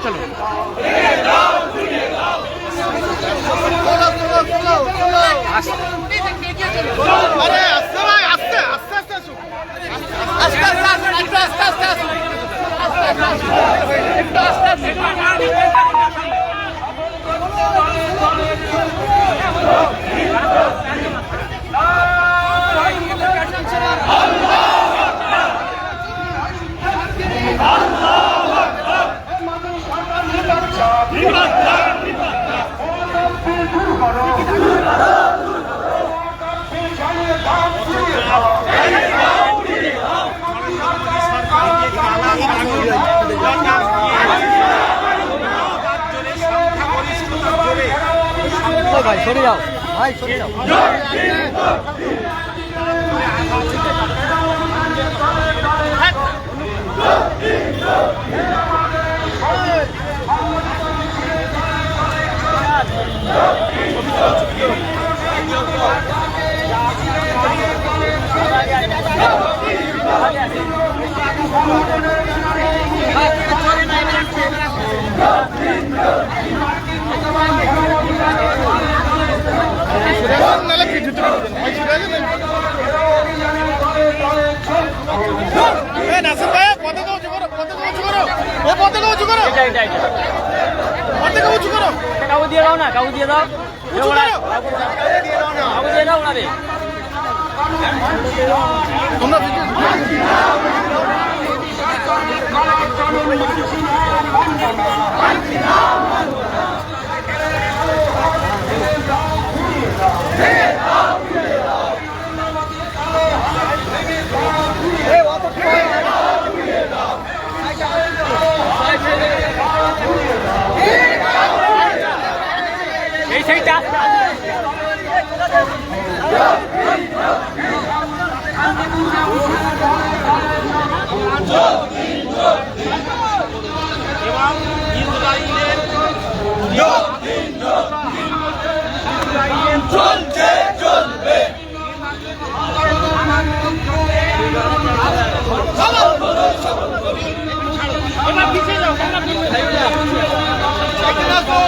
这里 সরে যাও। ভাই সরে যাও। নাহলে পতাকা উঁচু করো পতাকা উঁচু করো ও পতাকা উঁচু করো পতাকা উঁচু করো কাউ দিয়ে দাও না কাউ দিয়ে দাও উঁচু করো কাউ দিয়ে দাও না তোমরা গাড়িটা চলছে চলবে পিছিয়ে যাও কেন পিছিয়ে যাও।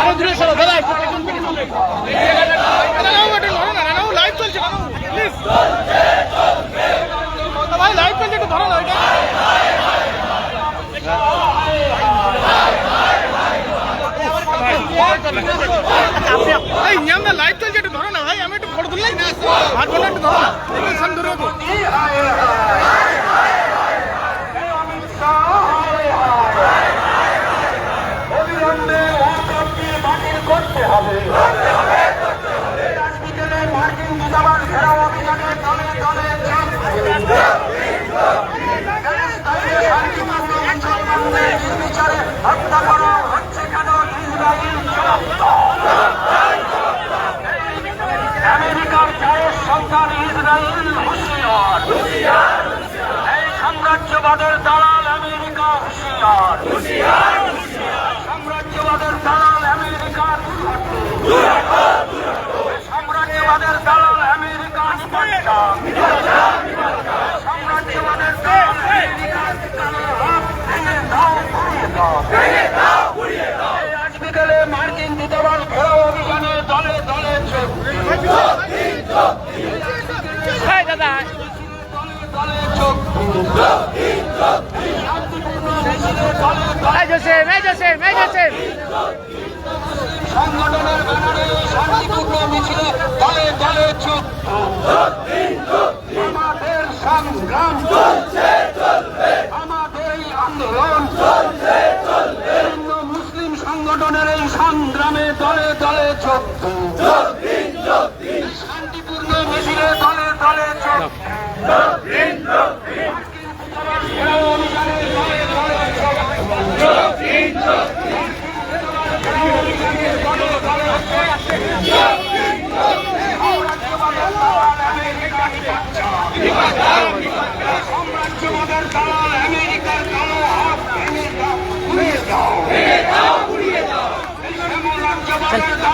আরও দূরে সরো দাদা একটু পেছন সাম্রাজ্যবাদের দালাল আমেরিকা হুশিয়ার। সাম্রাজ্যবাদের দালাল আমেরিকা সাম্রাজ্যবাদের দালাল আমেরিকা সাম্রাজ্যবাদের দালাল আজ বিকেলে মার্কিন দলে দলে দলে। চোখ সংগঠনের ব্যানারে শান্তিপূর্ণ মিছিলে এই আন্দোলন মুসলিম সংগঠনের সংগ্রামে দলে দলে চুপ সাম্রাজ্যবাদের দালাল আমেরিকার কালো হাত ভেঙে দাও ভেঙে দাও ভেঙে দাও পুড়িয়ে দাও সাম্রাজ্যবাদের দালাল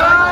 আল্লাহ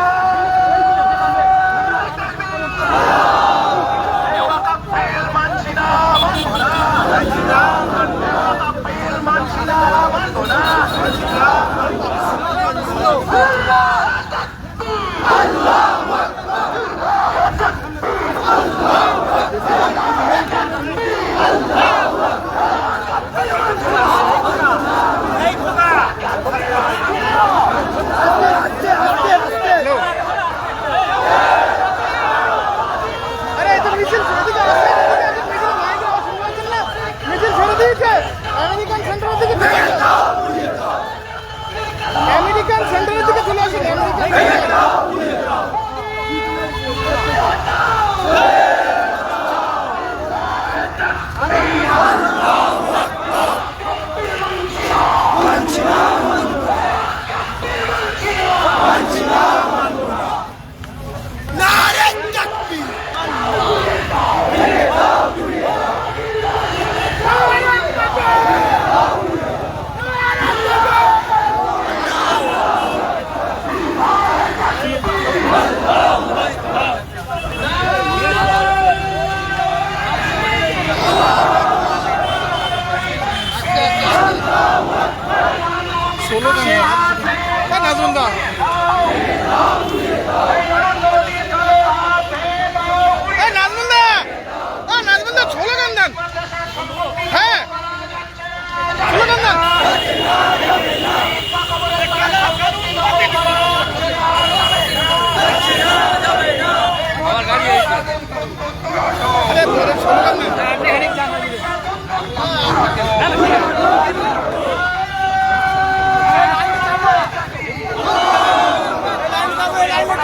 নাজমুল আরে ধরে শুনলাম না আপনি হেডিং জানা দিবেন না না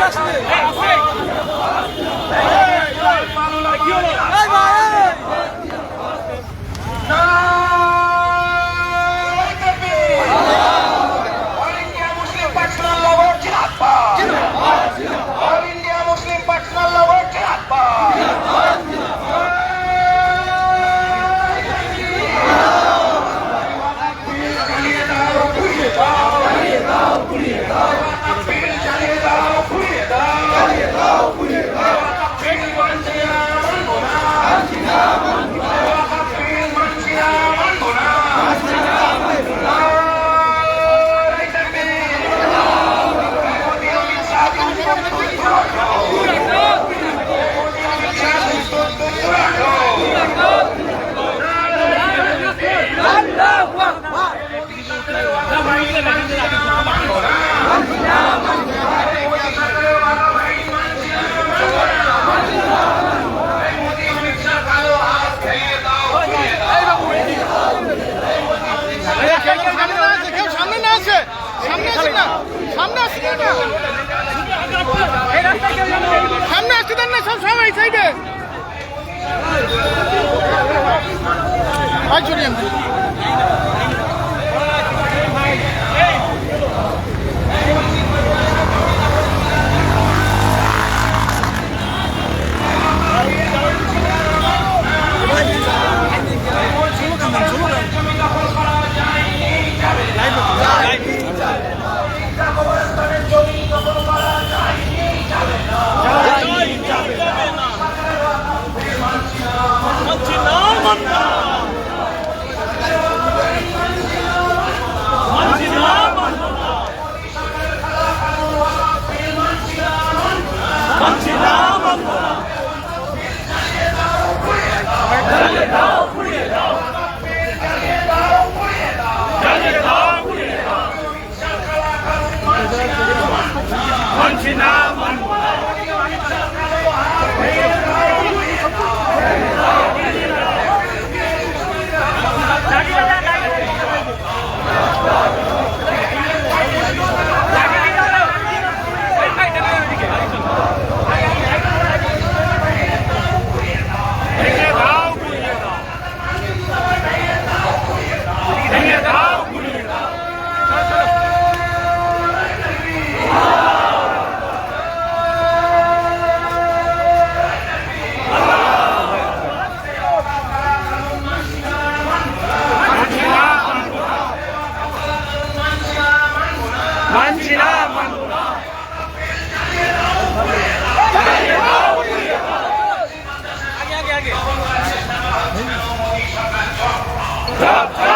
Hey! சொல்லுங்க ধাপ ধাপ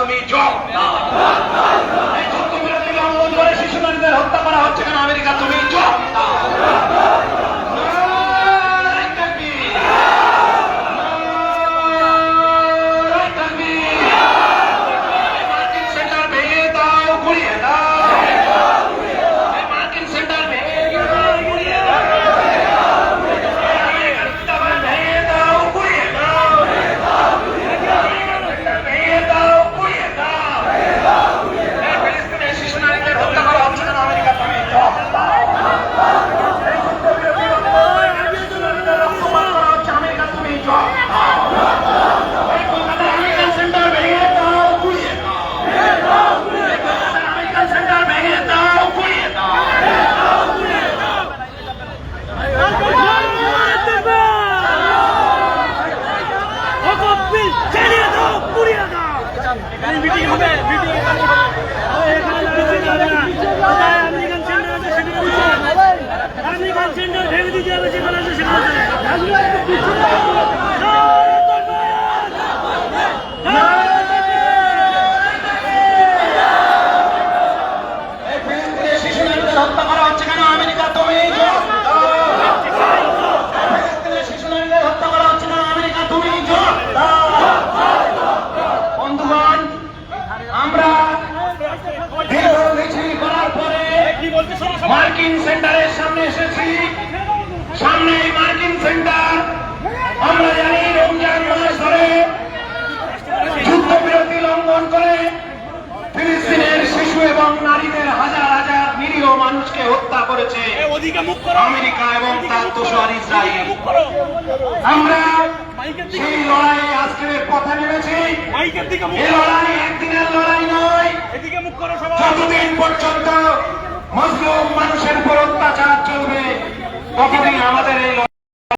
হলো কেন আমেরিকা তুমি জবাব দাও এই যুদ্ধবিরতি লঙ্ঘন করে শিশু নারীদের হত্যা করা হচ্ছে কেন আমেরিকা তুমি জবাব দাও নারায় তাকবীর! নারায় তাকবীর! এই মার্কিন সেন্টার ভেঙে দাও ঘুরিয়ে দাও এই মার্কিন সেন্টার ভেঙে দাও ঘুরিয়ে দাও এই আমেরিকান দূতাবাস ভেঙে দাও ঘুরিয়ে দাও এই আমেরিকান সেন্টার ভেঙে দাও ঘুরিয়ে দাও এই ফিলিস্তিনের শিশু নারীদের হত্যা করা হচ্ছে কেন আমেরিকা তুমি জবাব দাও এই যুদ্ধবিরতি শিশু নারীদের রক্তপাত করা হচ্ছে আমেরিকা তুমি জবাব দাও এই কলকাতার আমেরিকান সেন্টার ভেঙে দাও ঘুরিয়ে দাও এই কলকাতার আমেরিকান সেন্টার ভেঙে দাও ঘুরিয়ে দাও মিটিং হবে মিটিং আমেরিকান সেন্টার আছে সেখানে আমেরিকান সেন্টার ভেঙে দিতে হবে সেখানে আছে সেখানে মার্কিন সেন্টারের সামনে এসেছি সামনে এই মার্কিন সেন্টার আমরা জানি রমজান মাস ধরে যুদ্ধবিরতি লঙ্ঘন করে ফিলিস্তিনের শিশু এবং নারীদের হাজার হাজার নিরীহ মানুষকে হত্যা করেছে আমেরিকা এবং তার দোষর ইসরায়েল। আমরা সেই লড়াইয়ে আজকের কথা নেমেছি। এই লড়াই একদিনের লড়াই নয়। এদিকে মুখ করো সবাই। যতদিন পর্যন্ত মুসলিম মানুষের উপর অত্যাচার চলবে ততদিন আমাদের এই লড়াই